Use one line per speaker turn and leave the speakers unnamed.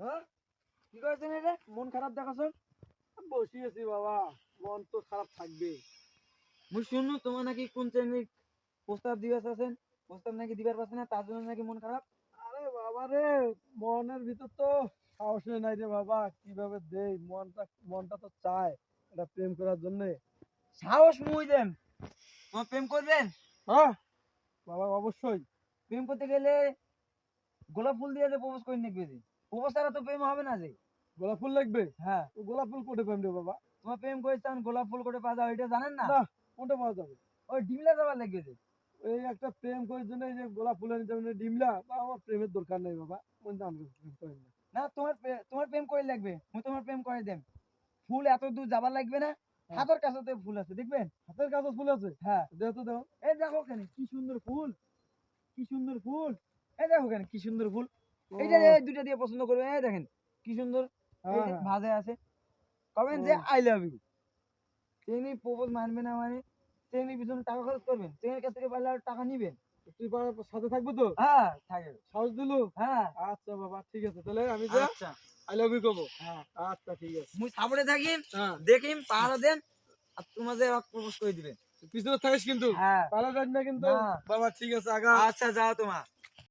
হ্যাঁ? কি করেছেন এটা? মন খারাপ দেখাছো?
বসিয়েছি বাবা মন তো খারাপ থাকবে।
মুই শুনু তোমার নাকি কোন শ্রেণির প্রস্তাব দিবার আছেন? প্রস্তাব নাকি দিবার পারছে না তার জন্য নাকি মন খারাপ?
আরে বাবা রে মনের ভিতর তো সাহসে নাই রে বাবা কীভাবে দেই? মনটা মনটা তো চায় এটা প্রেম করার জন্য।
সাহস মুই দেন তোমার প্রেম করবেন?
হ্যাঁ বাবা অবশ্যই।
প্রেম করতে গেলে গোলাপ ফুল দিয়ে প্রপোজ করে নিকবে যে প্রপোজ তো প্রেম হবে না যে।
গোলাপ ফুল লাগবে?
হ্যাঁ।
তো গোলাপ ফুল কোটে পাইম রে বাবা।
তোমার প্রেম করেছেন গোলাপ ফুল করে পাওয়া যায় ওইটা জানেন না।
কোনটা পাওয়া যাবে।
ওই ডিমলা যাবার লাগবে যে।
এই একটা প্রেম করার জন্য এই যে গোলাপ ফুলের জন্য ডিমলা বা আমার প্রেমের দরকার নেই বাবা। মন প্রেম করেন না।
তোমার তোমার প্রেম করে লাগবে মুই তোমার প্রেম করে দেম ফুল এত দূর যাবার লাগবে না
হ্যাঁ।
হাতের কাছে তো ফুল আছে দেখবেন?
হাতের কাছে ফুল আছে?
হ্যাঁ।
তো দেও।
এই দেখো কেন কি সুন্দর ফুল কি সুন্দর ফুল। এই দেখো কেন কি সুন্দর ফুল। এইটা দুইটা দিয়ে পছন্দ করবে। এই দেখেন কি সুন্দর।
হ্যাঁ, হ্যাঁ।
ভাজে আছে। কবেন যে আই লাভ ইউ তিনি প্রপোজ মানবে না মানে তিনি পিছনে টাকা খরচ করবেন কাছ থেকে পারলে টাকা নিবেন
তুই সাথে থাকব তো?
হ্যাঁ থাকে।
সাহস দিলু?
হ্যাঁ।
আচ্ছা বাবা ঠিক আছে। তাহলে আমি যা
আচ্ছা।
আই লাভ ইউ কবো
হ্যাঁ।
আচ্ছা ঠিক আছে।
মুই সাপোর্টে থাকি।
হ্যাঁ।
দেখিম পাহারা দেন আর তোমাদের প্রপোজ করে দিবেন
পিছনে থাকিস কিন্তু।
হ্যাঁ।
পালা যাস না কিন্তু। বাবা ঠিক আছে আগা।
আচ্ছা যাও তোমার।